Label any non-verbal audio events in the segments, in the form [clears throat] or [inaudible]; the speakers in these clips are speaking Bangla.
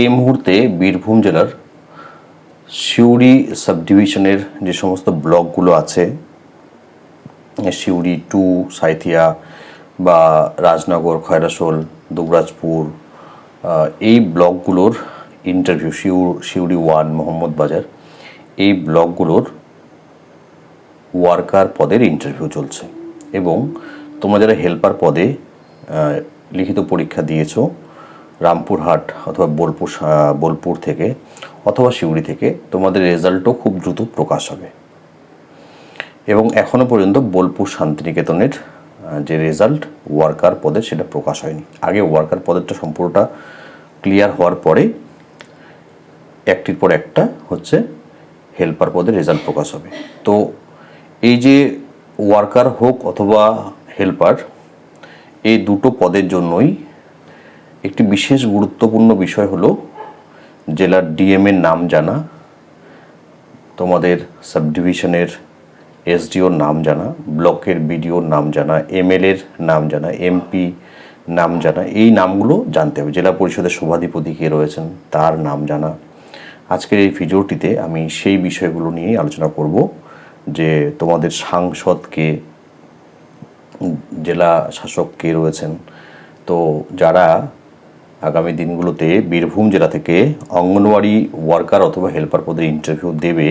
এই মুহূর্তে বীরভূম জেলার সিউড়ি সাব ডিভিশনের যে সমস্ত ব্লকগুলো আছে, সিউড়ি টু, সাইথিয়া বা রাজনগর, খয়রাসোল, দুবরাজপুর এই ব্লকগুলোর ইন্টারভিউ সিউর সিউড়ি ওয়ান, মোহাম্মদ বাজার, এই ব্লকগুলোর ওয়ার্কার পদের ইন্টারভিউ চলছে। এবং তোমরা যারা হেল্পার পদে লিখিত পরীক্ষা দিয়েছ রামপুরহাট অথবা বোলপুর বোলপুর থেকে অথবা সিউড়ি থেকে তোমাদের রেজাল্টও খুব দ্রুত প্রকাশ হবে। এবং এখনও পর্যন্ত বোলপুর শান্তিনিকেতনের যে রেজাল্ট, ওয়ার্কার পদের সেটা প্রকাশ হয়নি। আগে ওয়ার্কার পদেরটা সম্পূর্ণটা ক্লিয়ার হওয়ার পরে একটির পর একটা হচ্ছে হেল্পার পদের রেজাল্ট প্রকাশ হবে। তো এই যে ওয়ার্কার হোক অথবা হেল্পার, এই দুটো পদের জন্যই একটি বিশেষ গুরুত্বপূর্ণ বিষয় হলো জেলার ডিএম এর নাম জানা, তোমাদের সাব ডিভিশনের এসডিওর নাম জানা, ব্লকের বিডিওর নাম জানা এমএলএর নাম জানা এমপি নাম জানা, এই নামগুলো জানতে হবে। জেলা পরিষদের সভাধিপতি কে রয়েছেন, তার নাম জানা। আজকের এই ভিডিওটিতে আমি সেই বিষয়গুলো নিয়েই আলোচনা করব, যে তোমাদের সাংসদকে জেলা শাসক কে রয়েছেন। তো যারা আগামী দিনগুলোতে বীরভূম জেলা থেকে অঙ্গনওয়াড়ি ওয়ার্কার অথবা হেল্পার পদের ইন্টারভিউ দেবে।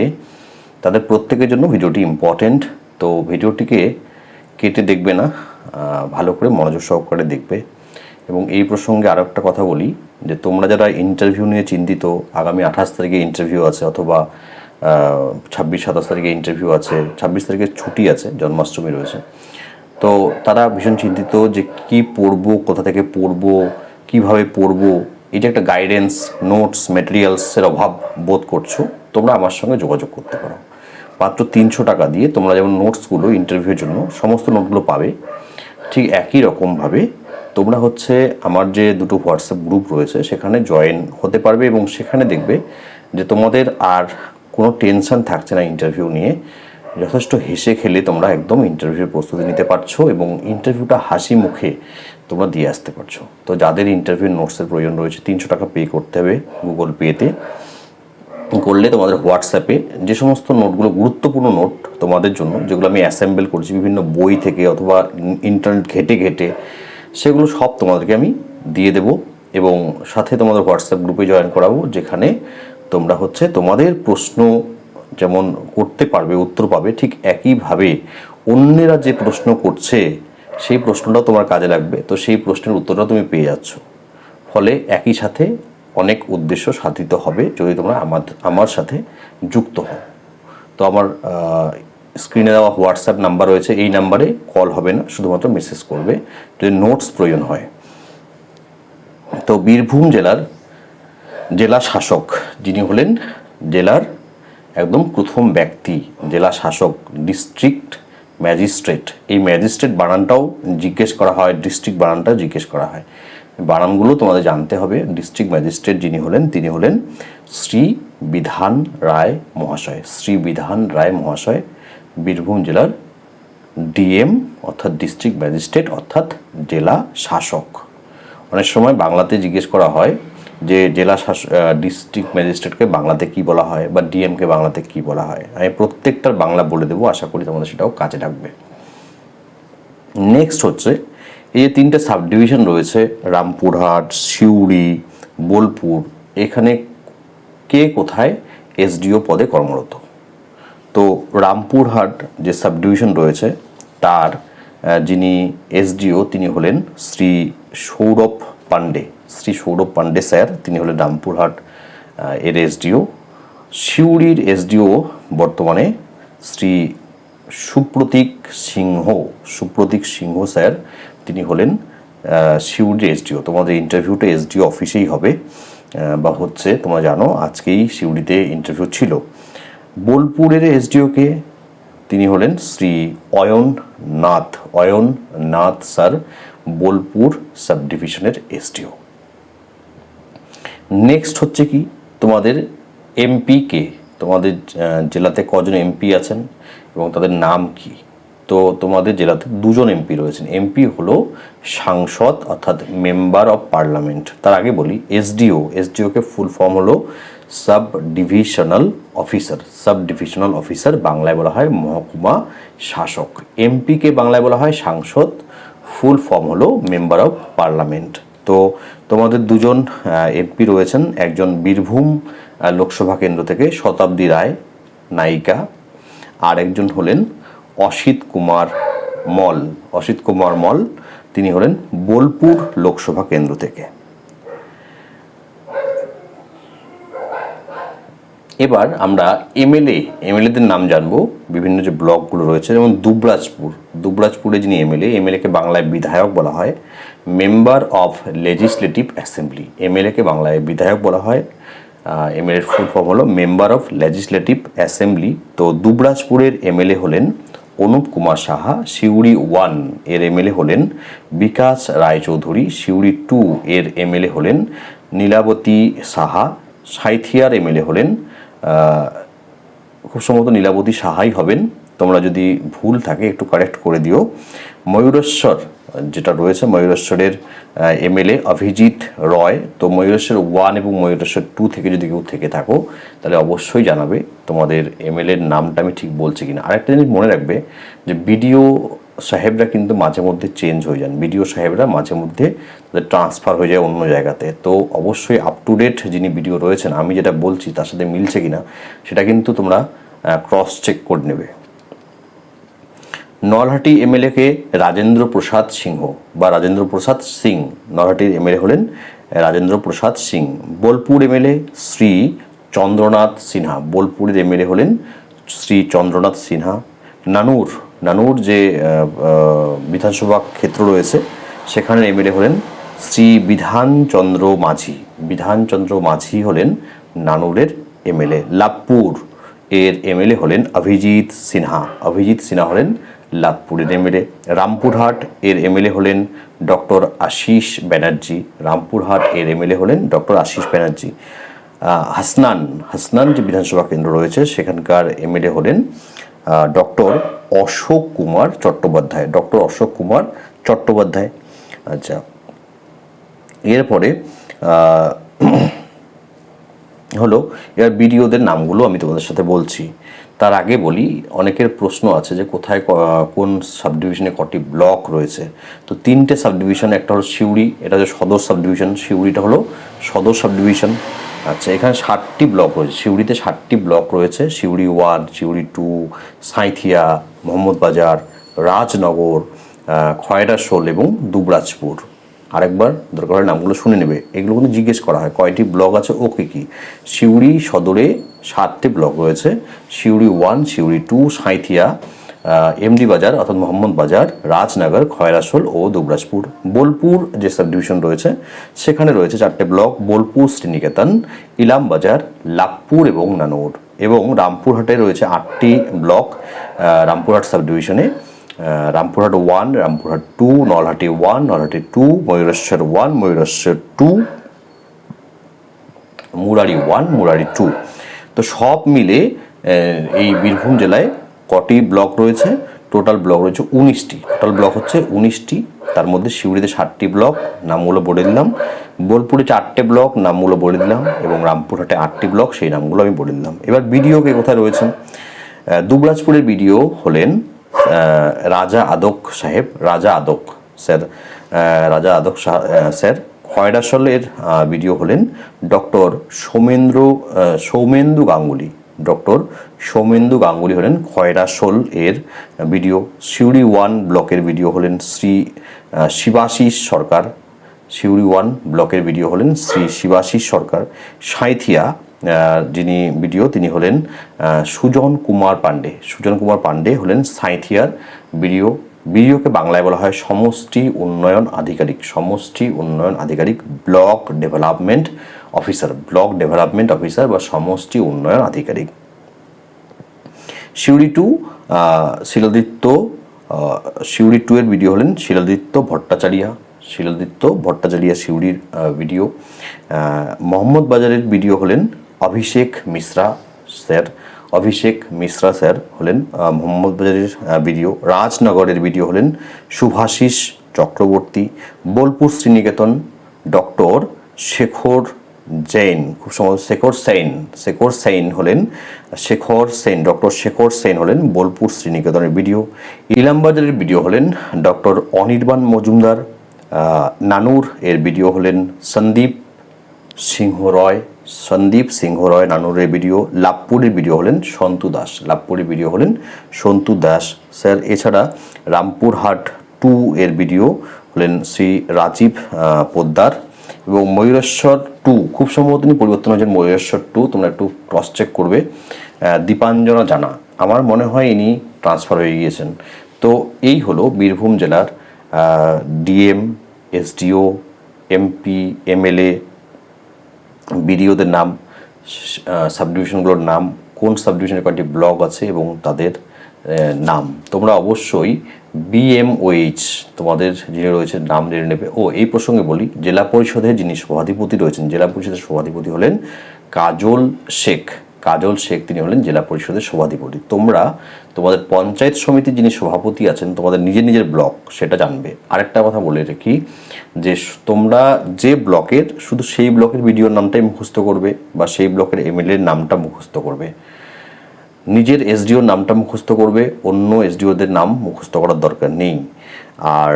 তাদের প্রত্যেকের জন্য ভিডিওটি ইম্পর্ট্যান্ট তো ভিডিওটিকে কেটে দেখবে না ভালো করে মনোযোগ সহকারে দেখবে। এবং এই প্রসঙ্গে আরও একটা কথা বলি, যে তোমরা যারা ইন্টারভিউ নিয়ে চিন্তিত, আগামী আঠাশ তারিখে ইন্টারভিউ আছে অথবা ছাব্বিশ, সাতাশ তারিখে ইন্টারভিউ আছে, ছাব্বিশ তারিখে ছুটি আছে, জন্মাষ্টমী রয়েছে। তো তারা ভীষণ চিন্তিত যে কি পড়ব, কোথা থেকে পড়ব কীভাবে পড়ব এটা একটা গাইডেন্স নোটস মেটেরিয়ালসের অভাব বোধ করছ, তোমরা আমার সঙ্গে যোগাযোগ করতে পারো। মাত্র তিনশো টাকা দিয়ে তোমরা যেমন নোটসগুলো ইন্টারভিউর জন্য সমস্ত নোটগুলো পাবে, ঠিক একই রকমভাবে তোমরা হচ্ছে আমার যে দুটো হোয়াটসঅ্যাপ গ্রুপ রয়েছে, সেখানে জয়েন হতে পারবে এবং সেখানে দেখবে যে তোমাদের আর কোনো টেনশন থাকছে না ইন্টারভিউ নিয়ে। যথেষ্ট হেসে খেলে তোমরা একদম ইন্টারভিউর প্রস্তুতি নিতে পারছ এবং ইন্টারভিউটা হাসি মুখে তোমরা দিয়ে আসতে পারছ। তো যাদের ইন্টারভিউ নোটসের প্রয়োজন রয়েছে, তিনশো টাকা পে করতে হবে গুগল পেতে করলে তোমাদের হোয়াটসঅ্যাপে যে সমস্ত নোটগুলো গুরুত্বপূর্ণ নোট তোমাদের জন্য, যেগুলো আমি অ্যাসেম্বল করছি, বিভিন্ন বই থেকে অথবা ইন্টারনেট ঘেটে ঘেটে, সেগুলো সব তোমাদেরকে আমি দিয়ে দেব এবং সাথে তোমাদের হোয়াটসঅ্যাপ গ্রুপে জয়েন করাবো, যেখানে তোমরা হচ্ছে তোমাদের প্রশ্ন যেমন করতে পারবে, উত্তর পাবে, ঠিক একইভাবে অন্যেরা যে প্রশ্ন করছে সেই প্রশ্নটাও তোমার কাজে লাগবে। তো সেই প্রশ্নের উত্তরটা তুমি পেয়ে যাচ্ছ। ফলে একই সাথে অনেক উদ্দেশ্য সাধিত হবে যদি তোমরা আমার আমার সাথে যুক্ত হও। তো আমার স্ক্রিনে দেওয়া হোয়াটসঅ্যাপ নাম্বার রয়েছে। এই নাম্বারে কল হবে না, শুধুমাত্র মেসেজ করবে। যদি নোটস প্রয়োজন হয়। তো বীরভূম জেলার জেলা শাসক যিনি হলেন, জেলার একদম প্রথম ব্যক্তি, জেলা শাসক ডিস্ট্রিক্ট ম্যাজিস্ট্রেট। এই ম্যাজিস্ট্রেট বানানটাও জিজ্ঞেস করা হয়, ডিস্ট্রিক্ট বানানটাও জিজ্ঞেস করা হয়। বানানগুলো তোমাদের জানতে হবে। ডিস্ট্রিক্ট ম্যাজিস্ট্রেট যিনি হলেন, তিনি হলেন শ্রী বিধান রায় মহাশয়। শ্রী বিধান রায় মহাশয়, বীরভূম জেলার ডিএম, অর্থাৎ ডিস্ট্রিক্ট ম্যাজিস্ট্রেট, অর্থাৎ জেলা শাসক। অনেক সময় বাংলাতে জিজ্ঞেস করা হয় যে জেলা ডিস্ট্রিক্ট ম্যাজিস্ট্রেটকে বাংলাতে কি বলা হয় বা ডিএমকে বাংলাতে কি বলা হয়, আমি প্রত্যেকটার বাংলা বলে দেবো, আশা করি তোমাদের সেটাও কাজে লাগবে। নেক্সট হচ্ছে, এই যে তিনটে সাব ডিভিশন রয়েছে, রামপুরহাট, সিউড়ি, বোলপুর, এখানে কে কোথায় এসডিও পদে কর্মরত? তো রামপুরহাট যে সাব ডিভিশন রয়েছে, তার যিনি এসডিও তিনি হলেন শ্রী সৌরভ পান্ডে শ্রী সৌরভ পান্ডে স্যার, তিনি হলেন রামপুরহাট এর এসডিও। সিউড়ির এসডিও বর্তমানে শ্রী সুপ্রতীক সিংহ সুপ্রতীক সিংহ স্যার, তিনি হলেন সিউড়ির এসডিও। তোমাদের ইন্টারভিউটা এসডিও অফিসেই হবে বা হচ্ছে, তোমরা জানো, আজকেই সিউড়িতে ইন্টারভিউ ছিল। বোলপুরের এসডিওকে তিনি হলেন শ্রী অয়ন নাথ অয়ন নাথ স্যার বোলপুর সাব ডিভিশনের এসডিও। নেক্সট হচ্ছে কি, তোমাদের এমপি কে তোমাদের জেলাতে কজন এমপি আছেন এবং তাদের নাম কি? তো তোমাদের জেলাতে দুজন এমপি রয়েছেন। এমপি হলো সাংসদ অর্থাৎ মেম্বার অফ পার্লামেন্ট। তার আগে বলি, এসডিও, এসডিওকে ফুল ফর্ম হলো sub divisional officer. Sub divisional officer বাংলায় বলা হয় মহকুমা শাসক। এমপিকে বাংলায় বলা হয় সাংসদ ফুল ফর্ম হলো মেম্বার অফ পার্লামেন্ট। তো তোমাদের দুজন এমপি রয়েছেন, একজন বীরভূম লোকসভা কেন্দ্র থেকে শতাব্দী রায় নায়িকা আর একজন হলেন অসিত কুমার মল। অসিত কুমার মল, তিনি হলেন বোলপুর লোকসভা কেন্দ্র থেকে। এবার আমরা এমএলএ, এমএলএদের নাম জানব। বিভিন্ন যে ব্লকগুলো রয়েছে, যেমন দুবরাজপুর। দুবরাজপুরে যিনি এমএলএ, এমএলএকে বাংলায় বিধায়ক বলা হয়। মেম্বার অফ লেজিসলেটিভ অ্যাসেম্বলি, এমএলএকে বাংলায় বিধায়ক বলা হয়। এমএলএর ফুল ফর্ম হলো মেম্বার অফ লেজিসলেটিভ অ্যাসেম্বলি। তো দুবরাজপুরের এমএলএ হলেন অনুপ কুমার সাহা, সিউড়ি ওয়ানের এমএলএ হলেন বিকাশ রায়চৌধুরী, সিউড়ি টু এর এমএলএ হলেন নীলাবতী সাহা, সাইথিয়ার এমএলএ হলেন খুব সম্ভবত নীলাবতী সাহাই হবেন। তোমরা যদি ভুল থাকে একটু কারেক্ট করে দিও। ময়ূরেশ্বর, যেটা রয়েছে ময়ূরেশ্বরের এমএলএ অভিজিৎ রয়। তো ময়ূরেশ্বর ওয়ান এবং ময়ূরেশ্বর টু থেকে যদি কেউ থেকে থাকো, তাহলে অবশ্যই জানাবে তোমাদের এমএলএর নামটা আমি ঠিক বলছি কিনা। আরেকটা জিনিস মনে রাখবে যে বিডিও সাহেবরা কিন্তু মাঝে মধ্যে চেঞ্জ হয়ে যান। বিডিও সাহেবরা মাঝে মধ্যে তাদের ট্রান্সফার হয়ে যায় অন্য জায়গাতে। তো অবশ্যই আপ টু ডেট যিনি ভিডিও রয়েছেন, আমি যেটা বলছি তার সাথে মিলছে কিনা, সেটা কিন্তু তোমরা ক্রস চেক করে নেবে। নলহাটি এমএলএকে রাজেন্দ্র প্রসাদ সিংহ বা রাজেন্দ্র প্রসাদ সিং। নলহাটির এমএলএ হলেন রাজেন্দ্র প্রসাদ সিং। বোলপুর এমএলএ শ্রী চন্দ্রনাথ সিনহা। বোলপুরের এমএলএ হলেন শ্রী চন্দ্রনাথ সিনহা। নানুর নানুর যে বিধানসভা ক্ষেত্র রয়েছে সেখানের এমএলএ হলেন শ্রী বিধানচন্দ্র মাঝি। বিধানচন্দ্র মাঝি হলেন নানুরের এমএলএ লাভপুর এর এমএলএ হলেন অভিজিৎ সিনহা। অভিজিৎ সিনহা হলেন লাভপুরের এমএলএ রামপুরহাট এর এমএলএ হলেন ডক্টর আশিস ব্যানার্জি। রামপুরহাট এর এমএলএ হলেন ডক্টর আশিস ব্যানার্জি। হাসনান। হাসনান যে বিধানসভা কেন্দ্র রয়েছে, সেখানকার এমএলএ হলেন ডক্টর অশোক কুমার চট্টোপাধ্যায়, ডক্টর অশোক কুমার চট্টোপাধ্যায়। আচ্ছা এরপরে [clears throat] হলো, এবার বিডিওদের নামগুলো আমি তোমাদের সাথে বলছি। তার আগে বলি, অনেকের প্রশ্ন আছে যে কোথায় কোন সাব ডিভিশনে কটি ব্লক রয়েছে। তো তিনটে সাব ডিভিশন একটা হলো সিউড়ি, এটা হচ্ছে সদর সাব ডিভিশন সিউড়িটা হলো সদর সাব ডিভিশন আচ্ছা এখানে ষাটটি ব্লক রয়েছে। সিউড়িতে ষাটটি ব্লক রয়েছে। সিউড়ি ওয়ান, সিউড়ি টু, সাঁইথিয়া, মোহাম্মদ বাজার, রাজনগর খয়রাশোল এবং দুবরাজপুর। আরেকবার দরকার হলে নামগুলো শুনে নেবে। এগুলো কিন্তু জিজ্ঞেস করা হয়, কয়টি ব্লক আছে ও কী কী? সিউড়ি সদরে সাতটি ব্লক রয়েছে, Suri one, Suri two, Sainthia MD Bazar অর্থাৎ মোহাম্মদ বাজার, রাজনগর, খয়রাসোল ও দুবরাজপুর। বোলপুর যে সাব ডিভিশন রয়েছে, সেখানে রয়েছে চারটে ব্লক বোলপুর, শ্রীনিকেতন, ইলাম বাজার, লাভপুর এবং নানুর। এবং রামপুরহাটে রয়েছে আটটি ব্লক রামপুরহাট সাব ডিভিশনে Rampurhat one Rampurhat two Nalhati one Nalhati two Mayureswar one Mayureswar two Murarai one Murarai two তো সব মিলে এই বীরভূম জেলায় কটি ব্লক রয়েছে? টোটাল ব্লক রয়েছে উনিশটি। টোটাল ব্লক হচ্ছে উনিশটি। তার মধ্যে সিউড়িতে ষাটটি ব্লক নামগুলো বলে দিলাম। বোলপুরে চারটে ব্লক নামগুলো বলে দিলাম এবং রামপুরহাটে আটটি ব্লক সেই নামগুলো আমি বলে দিলাম। এবার বিডিও কে কোথায় রয়েছেন? দুবরাজপুরের বিডিও হলেন রাজা আদক সাহেব রাজা আদক স্যার রাজা আদক স্যার। খয়রাসলের ভিডিও হলেন ডক্টর সৌমেন্দ্র সৌমেন্দু গাঙ্গুলি। ডক্টর সৌমেন্দু গাঙ্গুলি হলেন খয়রাসোল এর ভিডিও। সিউড়ি ওয়ান ব্লকের ভিডিও হলেন শ্রী শিবাশিস সরকার। সিউড়ি ওয়ান ব্লকের ভিডিও হলেন শ্রী শিবাশিস সরকার। সাঁইথিয়া আহ, যিনি বিডিও তিনি হলেন সুজন কুমার পাণ্ডে। সুজন কুমার পাণ্ডে হলেন সাঁইথিয়ার বিডিও। বিডিওকে বাংলায় বলা হয় সমষ্টি উন্নয়ন আধিকারিক। সমষ্টি উন্নয়ন আধিকারিক block development officer. Block development officer বা সমষ্টি উন্নয়ন আধিকারিক। সিউড়ি টু শিলাদিত্য সিউড়ি টু এর ভিডিও হলেন শিলাদিত্য ভট্টাচারিয়া। শিলাদিত্য ভট্টাচারিয়া আহ, ভিডিও মোহাম্মদ বাজারের ভিডিও হলেন অভিষেক মিশ্রা স্যার। অভিষেক মিশ্রা স্যার হলেন আহ, মোহাম্মদবাজারের ভিডিও রাজনগরের ভিডিও হলেন শুভাশিস চক্রবর্তী বোলপুর শ্রীনিকেতন ডক্টর শেখর জৈন খুব সম্ভবত শেখর সেন শেখর সেন হলেন শেখর সেন ডক্টর শেখর সেন হলেন বোলপুর শ্রীনিকেতনের ভিডিও ইলামবাজারের ভিডিও হলেন ডক্টর অনির্বাণ মজুমদার নানুর এর ভিডিও হলেন সন্দীপ সিংহ রয় সন্দীপ সিংহ রয় নানুরের ভিডিও লাভপুরের ভিডিও হলেন সন্তু দাস। লাভপুরের ভিডিও হলেন সন্তু দাস। স্যার, এছাড়া রামপুরহাট টু এর ভিডিও হলেন শ্রী রাজীব পোদ্দার এবং ময়ূরেশ্বর টু খুব সম্ভবত তিনি পরিবর্তন হয়েছেন ময়ূরেশ্বর টু তোমরা একটু ক্রস চেক করবে। দীপাঞ্জনা জানা। আমার মনে হয় ইনি ট্রান্সফার হয়ে গিয়েছেন। তো এই হলো বীরভূম জেলার ডিএম এসডিও এমপি এমএলএ বিডিওদের নাম সাবডিভিশনগুলোর নাম, কোন সাবডিভিশনের কয়েকটি ব্লক আছে এবং তাদের নাম। তোমরা অবশ্যই বিএমওএইচ তোমাদের যিনি রয়েছে নাম জেনে নেবে। ও, এই প্রসঙ্গে বলি, জেলা পরিষদের যিনি সভাধিপতি রয়েছেন, জেলা পরিষদের সভাধিপতি হলেন কাজল শেখ। কাজল শেখ, তিনি হলেন জেলা পরিষদের সভাধিপতি। তোমরা তোমাদের পঞ্চায়েত সমিতির যিনি সভাপতি আছেন, তোমাদের নিজের নিজের ব্লক, সেটা জানবে। আরেকটা কথা বলে রাখি যে, তোমরা যে ব্লকের, শুধু সেই ব্লকের ভিডিওর নামটাই মুখস্থ করবে বা সেই ব্লকের এমএলএর নামটা মুখস্থ করবে। নিজের এসডিওর নামটা মুখস্থ করবে, অন্য এসডিওদের নাম মুখস্থ করার দরকার নেই। আর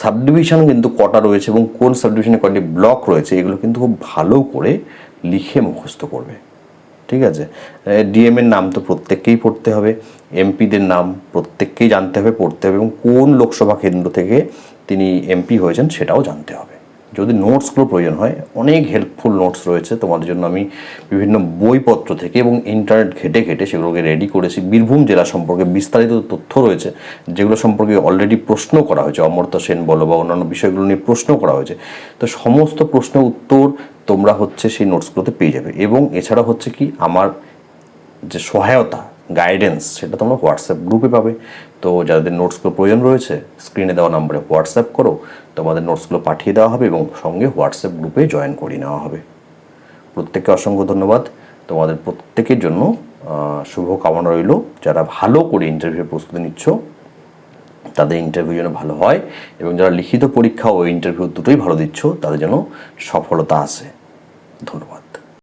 সাবডিভিশন কিন্তু কটা রয়েছে এবং কোন সাবডিভিশনে কয়টি ব্লক রয়েছে, এগুলো কিন্তু খুব ভালো করে লিখে মুখস্থ করবে। ঠিক আছে? ডিএম এর নাম তো প্রত্যেককেই পড়তে হবে এমপিদের নাম প্রত্যেককেই জানতে হবে, পড়তে হবে এবং কোন লোকসভা কেন্দ্র থেকে তিনি এমপি হয়েছেন সেটাও জানতে হবে। যদি নোটসগুলো প্রয়োজন হয়, অনেক হেল্পফুল নোটস রয়েছে তোমাদের জন্য আমি বিভিন্ন বইপত্র থেকে এবং ইন্টারনেট ঘেটে ঘেটে সেগুলোকে রেডি করেছি। বীরভূম জেলা সম্পর্কে বিস্তারিত তথ্য রয়েছে, যেগুলো সম্পর্কে অলরেডি প্রশ্ন করা হয়েছে। অমর্ত্য সেন বলো বা অন্যান্য বিষয়গুলো নিয়ে প্রশ্ন করা হয়েছে। তো সমস্ত প্রশ্নের উত্তর তোমরা হচ্ছে সেই নোটসগুলোতে পেয়ে যাবে। এবং এছাড়া হচ্ছে কি, আমার যে সহায়তা গাইডেন্স সেটা তোমরা হোয়াটসঅ্যাপ গ্রুপে পাবে। তো যাদের নোটসগুলো প্রয়োজন রয়েছে স্ক্রিনে দেওয়া নম্বরে হোয়াটসঅ্যাপ করো, তোমাদের নোটসগুলো পাঠিয়ে দেওয়া হবে এবং সঙ্গে হোয়াটসঅ্যাপ গ্রুপে জয়েন করিয়ে নেওয়া হবে। প্রত্যেককে অসংখ্য ধন্যবাদ। তোমাদের প্রত্যেকের জন্য শুভ কামনা রইল। যারা ভালো করে ইন্টারভিউ প্রস্তুতি নিচ্ছ, তাদের ইন্টারভিউ যেন ভালো হয় এবং যারা লিখিত পরীক্ষা ও ইন্টারভিউ দুটোই ভালো দিচ্ছ, তাদের যেন সফলতা আসে। ধন্যবাদ।